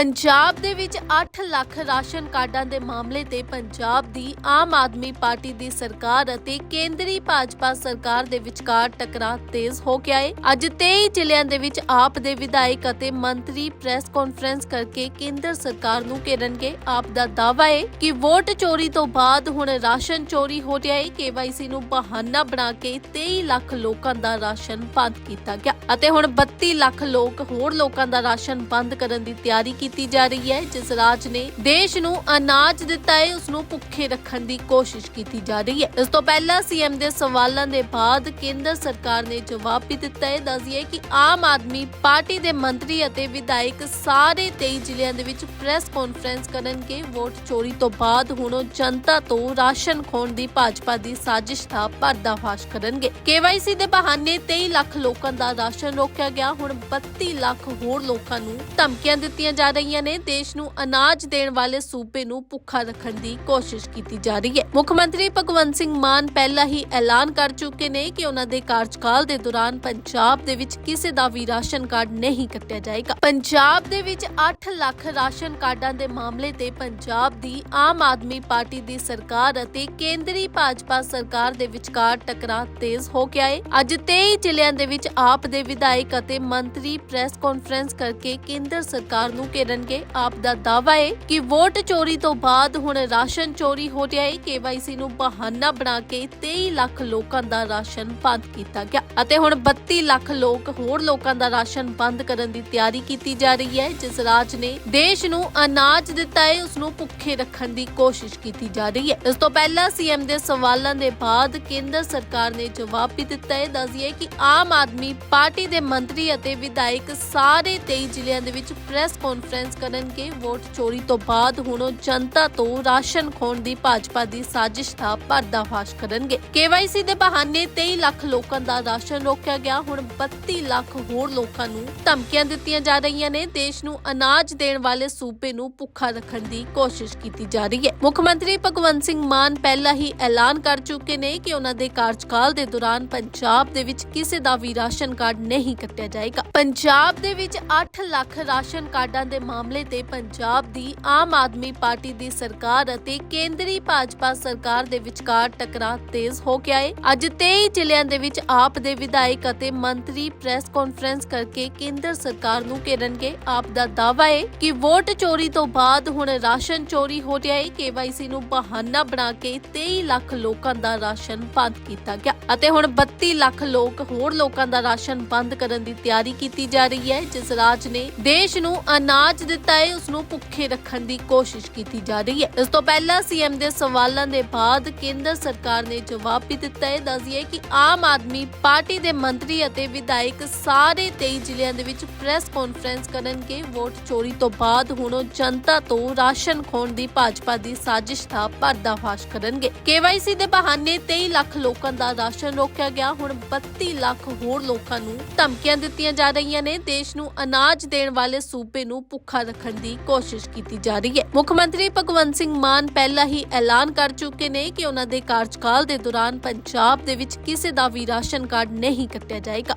ਪੰਜਾਬ ਦੇ ਵਿੱਚ 8 ਲੱਖ ਰਾਸ਼ਨ ਕਾਰਡਾਂ ਦੇ ਮਾਮਲੇ ਤੇ ਪੰਜਾਬ ਦੀ ਆਮ ਆਦਮੀ ਪਾਰਟੀ ਦੀ ਸਰਕਾਰ ਅਤੇ ਕੇਂਦਰੀ ਭਾਜਪਾ ਸਰਕਾਰ ਦੇ ਵਿਚਕਾਰ ਟਕਰਾਅ ਤੇਜ਼ ਹੋ ਗਿਆ ਹੈ ਅੱਜ 23 ਜ਼ਿਲ੍ਹਿਆਂ ਦੇ ਵਿੱਚ ਆਪ ਦੇ ਵਿਧਾਇਕ ਅਤੇ ਮੰਤਰੀ ਪ੍ਰੈਸ ਕਾਨਫਰੰਸ ਕਰਕੇ ਕੇਂਦਰ ਸਰਕਾਰ ਨੂੰ ਘੇਰਨਗੇ ਆਪ ਦਾ ਦਾਅਵਾ ਹੈ ਕਿ ਵੋਟ ਚੋਰੀ ਤੋਂ ਬਾਅਦ ਹੁਣ ਰਾਸ਼ਨ ਚੋਰੀ ਹੋ ਰਿਹਾ ਹੈ ਕੇਵਾਈਸੀ ਨੂੰ ਬਹਾਨਾ ਬਣਾ ਕੇ 23 ਲੱਖ ਲੋਕਾਂ ਦਾ ਰਾਸ਼ਨ ਬੰਦ ਕੀਤਾ ਗਿਆ ਅਤੇ ਹੁਣ 32 ਲੱਖ ਲੋਕ ਹੋਰ ਲੋਕਾਂ ਦਾ ਰਾਸ਼ਨ ਬੰਦ ਕਰਨ ਦੀ ਤਿਆਰੀ ਕੀਤੀ ਕੀਤੀ ਜਾ ਰਹੀ ਹੈ, ਜਿਸ ਰਾਜ ਨੇ ਦੇਸ਼ ਨੂੰ ਅਨਾਜ ਦਿੱਤਾ ਹੈ ਉਸ ਨੂੰ ਭੁੱਖੇ ਰੱਖਣ ਦੀ ਕੋਸ਼ਿਸ਼ ਕੀਤੀ ਜਾ ਰਹੀ ਹੈ। ਇਸ ਤੋਂ ਪਹਿਲਾਂ ਸੀਐਮ ਦੇ ਸਵਾਲਾਂ ਦੇ ਬਾਅਦ ਕੇਂਦਰ ਸਰਕਾਰ ਨੇ ਜਵਾਬ ਵੀ ਦਿੱਤਾ ਹੈ। ਦੱਸਿਏ ਕਿ ਆਮ ਆਦਮੀ ਪਾਰਟੀ ਦੇ ਮੰਤਰੀ ਅਤੇ ਵਿਧਾਇਕ ਸਾਰੇ 23 ਜ਼ਿਲ੍ਹਿਆਂ ਦੇ ਵਿੱਚ ਪ੍ਰੈਸ ਕਾਨਫਰੰਸ ਕਰਨਗੇ। ਵੋਟ ਚੋਰੀ ਤੋਂ ਬਾਅਦ ਹੁਣ ਉਹ ਜਨਤਾ ਤੋਂ ਰਾਸ਼ਨ ਖੋਣ ਦੀ ਭਾਜਪਾ ਦੀ ਸਾਜ਼ਿਸ਼ ਦਾ ਪਰਦਾਫਾਸ਼ ਕਰਨਗੇ। ਕੇਵਾਈਸੀ ਦੇ ਬਹਾਨੇ 23 ਲੱਖ ਲੋਕਾਂ ਦਾ ਰਾਸ਼ਨ ਰੋਕਿਆ ਗਿਆ। ਹੁਣ 32 ਲੱਖ ਹੋਰ ਲੋਕਾਂ ਨੂੰ ਧਮਕੀਆਂ ਦਿੱਤੀਆਂ ਜਾ ਰਹੀਆਂ ਨੇ, ਦੇਸ਼ ਨੂੰ ਅਨਾਜ ਦੇਣ ਵਾਲੇ ਸੂਬੇ ਨੂੰ ਭੁੱਖਾ ਰੱਖਣ ਦੀ ਕੋਸ਼ਿਸ਼ ਕੀਤੀ ਜਾ ਰਹੀ ਹੈ। ਮੁੱਖ ਮੰਤਰੀ ਭਗਵੰਤ ਸਿੰਘ ਮਾਨ ਪਹਿਲਾਂ ਹੀ ਐਲਾਨ ਕਰ ਚੁੱਕੇ ਨੇ ਕਿ ਉਹਨਾਂ ਦੇ ਕਾਰਜਕਾਲ ਦੇ ਦੌਰਾਨ ਪੰਜਾਬ ਦੇ ਵਿੱਚ ਕਿਸੇ ਦਾ ਵੀ ਰਾਸ਼ਨ ਕਾਰਡ ਨਹੀਂ ਕੱਟਿਆ ਜਾਏਗਾ। ਪੰਜਾਬ ਦੇ ਵਿੱਚ 8 ਲੱਖ ਰਾਸ਼ਨ ਕਾਰਡਾਂ ਦੇ ਮਾਮਲੇ ਤੇ ਪੰਜਾਬ ਦੀ ਆਮ ਆਦਮੀ ਪਾਰਟੀ ਦੀ ਸਰਕਾਰ ਅਤੇ ਕੇਂਦਰੀ ਭਾਜਪਾ ਸਰਕਾਰ ਦੇ ਵਿਚਕਾਰ ਟਕਰਾਅ ਤੇਜ਼ ਹੋ ਗਿਆ ਹੈ ਅੱਜ 23 ਜ਼ਿਲ੍ਹਿਆਂ ਦੇ ਵਿੱਚ ਆਪ ਦੇ ਵਿਧਾਇਕ ਅਤੇ ਮੰਤਰੀ ਪ੍ਰੈਸ ਕਾਨਫਰੰਸ ਕਰਕੇ ਕੇਂਦਰ ਸਰਕਾਰ ਨੂੰ ਘੇਰਨਗੇ। ਆਪ ਦਾ ਦਾਅਵਾ ਹੈ ਕਿ ਵੋਟ ਚੋਰੀ ਤੋਂ ਬਾਅਦ ਹੁਣ ਰਾਸ਼ਨ ਚੋਰੀ ਹੋ ਰਿਹਾ ਹੈ ਕੇਵਾਈਸੀ ਨੂੰ ਬਹਾਨਾ ਬਣਾ ਕੇ 23 ਲੱਖ ਲੋਕਾਂ ਦਾ ਰਾਸ਼ਨ ਬੰਦ ਕੀਤਾ ਗਿਆ ਅਤੇ ਹੁਣ 32 ਲੱਖ ਲੋਕ ਹੋਰ ਲੋਕਾਂ ਦਾ ਰਾਸ਼ਨ ਬੰਦ ਕਰਨ ਦੀ ਤਿਆਰੀ ਕੀਤੀ ਜਾ ਰਹੀ ਹੈ, ਜਿਸ ਰਾਜ ਨੇ ਦੇਸ਼ ਨੂੰ ਅਨਾਜ ਦਿੱਤਾ ਹੈ ਉਸ ਨੂੰ ਭੁੱਖੇ ਰੱਖਣ ਦੀ ਕੋਸ਼ਿਸ਼ ਕੀਤੀ ਜਾ ਰਹੀ ਹੈ। ਇਸ ਤੋਂ ਪਹਿਲਾਂ ਸੀਐਮ ਦੇ ਸਵਾਲਾਂ ਦੇ ਬਾਅਦ ਕੇਂਦਰ ਸਰਕਾਰ ਨੇ ਜਵਾਬ ਵੀ ਦਿੱਤਾ ਹੈ ਦੱਸਿਏ ਕਿ ਆਮ ਆਦਮੀ ਪਾਰਟੀ ਦੇ ਮੰਤਰੀ ਅਤੇ ਵਿਧਾਇਕ ਸਾਰੇ 23 ਜ਼ਿਲ੍ਹਿਆਂ ਦੇ ਵਿੱਚ ਪ੍ਰੈਸ ਕਾਨਫਰੰਸ ਕਰਨਗੇ। ਵੋਟ ਚੋਰੀ ਤੋਂ ਬਾਅਦ ਹੁਣ ਉਹ ਜਨਤਾ ਤੋਂ ਰਾਸ਼ਨ ਖੋਣ ਦੀ ਭਾਜਪਾ ਦੀ ਸਾਜ਼ਿਸ਼ ਦਾ ਪਰਦਾਫਾਸ਼ ਕਰਨਗੇ। ਕੇਵਾਈਸੀ ਦੇ ਬਹਾਨੇ 23 ਲੱਖ ਲੋਕਾਂ ਦਾ ਰਾਸ਼ਨ ਰੋਕਿਆ ਗਿਆ। ਹੁਣ 32 ਲੱਖ ਹੋਰ ਲੋਕਾਂ ਨੂੰ ਧਮਕੀਆਂ ਦਿੱਤੀਆਂ ਜਾ ਰਹੀਆਂ ਨੇ। ਦੇਸ਼ ਨੂੰ ਅਨਾਜ ਦੇਣ ਵਾਲੇ ਸੂਬੇ ਨੂੰ ਭੁੱਖਾ ਰੱਖਣ ਦੀ ਕੋਸ਼ਿਸ਼ ਕੀਤੀ ਜਾ ਰਹੀ ਹੈ। ਮੁੱਖ ਮੰਤਰੀ ਭਗਵੰਤ ਸਿੰਘ ਮਾਨ ਪਹਿਲਾਂ ਹੀ ਐਲਾਨ ਕਰ ਚੁੱਕੇ ਨੇ ਕਿ ਉਹਨਾਂ ਦੇ ਕਾਰਜਕਾਲ ਦੇ ਦੌਰਾਨ ਪੰਜਾਬ ਦੇ ਵਿੱਚ ਕਿਸੇ ਦਾ ਵੀ ਰਾਸ਼ਨ ਕਾਰਡ ਨਹੀਂ ਕੱਟਿਆ ਜਾਏਗਾ। ਪੰਜਾਬ ਦੇ ਵਿੱਚ 8 ਲੱਖ ਰਾਸ਼ਨ ਕਾਰਡਾਂ ਦੇ ਮਾਮਲੇ ਤੇ ਪੰਜਾਬ ਦੀ ਆਮ ਆਦਮੀ ਪਾਰਟੀ ਦੀ ਸਰਕਾਰ ਅਤੇ ਕੇਂਦਰੀ ਭਾਜਪਾ ਸਰਕਾਰ ਦੇ ਵਿਚਕਾਰ ਟਕਰਾਅ ਤੇਜ਼ ਹੋ ਗਿਆ ਹੈ ਅੱਜ 23 ਜ਼ਿਲ੍ਹਿਆਂ ਦੇ ਵਿੱਚ ਆਪ ਦੇ ਵਿਧਾਇਕ ਅਤੇ ਮੰਤਰੀ ਪ੍ਰੈਸ ਕਾਨਫਰੰਸ ਕਰਕੇ ਕੇਂਦਰ ਸਰਕਾਰ ਨੂੰ ਘੇਰਨਗੇ। ਆਪ ਦਾ ਦਾਅਵਾ ਹੈ ਕਿ ਵੋਟ ਚੋਰੀ ਤੋਂ ਬਾਅਦ ਹੁਣ ਰਾਸ਼ਨ ਚੋਰੀ ਹੋ ਰਿਹਾ ਹੈ ਕੇਵਾਈਸੀ ਨੂੰ ਬਹਾਨਾ ਬਣਾ ਕੇ 23 ਲੱਖ ਲੋਕਾਂ ਦਾ ਰਾਸ਼ਨ ਬੰਦ ਕੀਤਾ ਗਿਆ ਅਤੇ ਹੁਣ 32 ਲੱਖ ਲੋਕ ਹੋਰ ਲੋਕਾਂ ਦਾ ਰਾਸ਼ਨ ਬੰਦ ਕਰਨ ਦੀ ਤਿਆਰੀ ਕੀਤੀ ਜਾ ਰਹੀ ਹੈ, ਜਿਸ ਰਾਜ ਨੇ ਦੇਸ਼ ਨੂੰ ਅਨਾਜ ਦਿੱਤਾ ਹੈ ਉਸ ਨੂੰ ਭੁੱਖੇ ਰੱਖਣ ਦੀ ਕੋਸ਼ਿਸ਼ ਕੀਤੀ ਜਾ ਰਹੀ ਹੈ। ਇਸ ਤੋਂ ਪਹਿਲਾਂ ਸੀਐਮ ਦੇ ਸਵਾਲਾਂ ਦੇ ਬਾਅਦ ਕੇਂਦਰ ਸਰਕਾਰ ਨੇ ਜਵਾਬ ਵੀ ਦਿੱਤਾ ਹੈ। ਦੱਸਿਏ ਕਿ ਆਮ ਆਦਮੀ ਪਾਰਟੀ ਦੇ ਮੰਤਰੀ ਅਤੇ ਵਿਧਾਇਕ ਸਾਰੇ 23 ਜ਼ਿਲ੍ਹਿਆਂ ਦੇ ਵਿੱਚ ਪ੍ਰੈਸ ਕਾਨਫਰੰਸ ਕਰਨਗੇ। ਵੋਟ ਚੋਰੀ ਤੋਂ ਬਾਅਦ ਹੁਣ ਉਹ ਜਨਤਾ ਤੋਂ ਰਾਸ਼ਨ ਖੋਣ ਦੀ ਭਾਜਪਾ ਦੀ ਸਾਜ਼ਿਸ਼ ਦਾ ਪਰਦਾਫਾਸ਼ ਕਰਨਗੇ। ਕੇਵਾਈਸੀ ਦੇ ਬਹਾਨੇ 23 ਲੱਖ ਲੋਕਾਂ ਦਾ ਰਾਸ਼ਨ ਰੋਕਿਆ ਗਿਆ। ਹੁਣ 32 ਲੱਖ ਹੋਰ ਲੋਕਾਂ ਨੂੰ ਧਮਕੀਆਂ ਦਿੱਤੀਆਂ ਜਾ ਰਹੀਆਂ ਨੇ। ਦੇਸ਼ ਨੂੰ ਅਨਾਜ ਦੇਣ ਵਾਲੇ ਸੂਬੇ ਨੂੰ ਭੁੱਖਾ ਰੱਖਣ ਦੀ ਕੋਸ਼ਿਸ਼ ਕੀਤੀ ਜਾ ਰਹੀ ਹੈ। ਮੁੱਖ ਮੰਤਰੀ ਭਗਵੰਤ ਸਿੰਘ ਮਾਨ ਪਹਿਲਾਂ ਹੀ ਐਲਾਨ ਕਰ ਚੁੱਕੇ ਨੇ ਕਿ ਉਹਨਾਂ ਦੇ ਕਾਰਜਕਾਲ ਦੇ ਦੌਰਾਨ ਪੰਜਾਬ ਦੇ ਵਿੱਚ ਕਿਸੇ ਦਾ ਵੀ ਰਾਸ਼ਨ ਕਾਰਡ ਨਹੀਂ ਕੱਟਿਆ ਜਾਏਗਾ।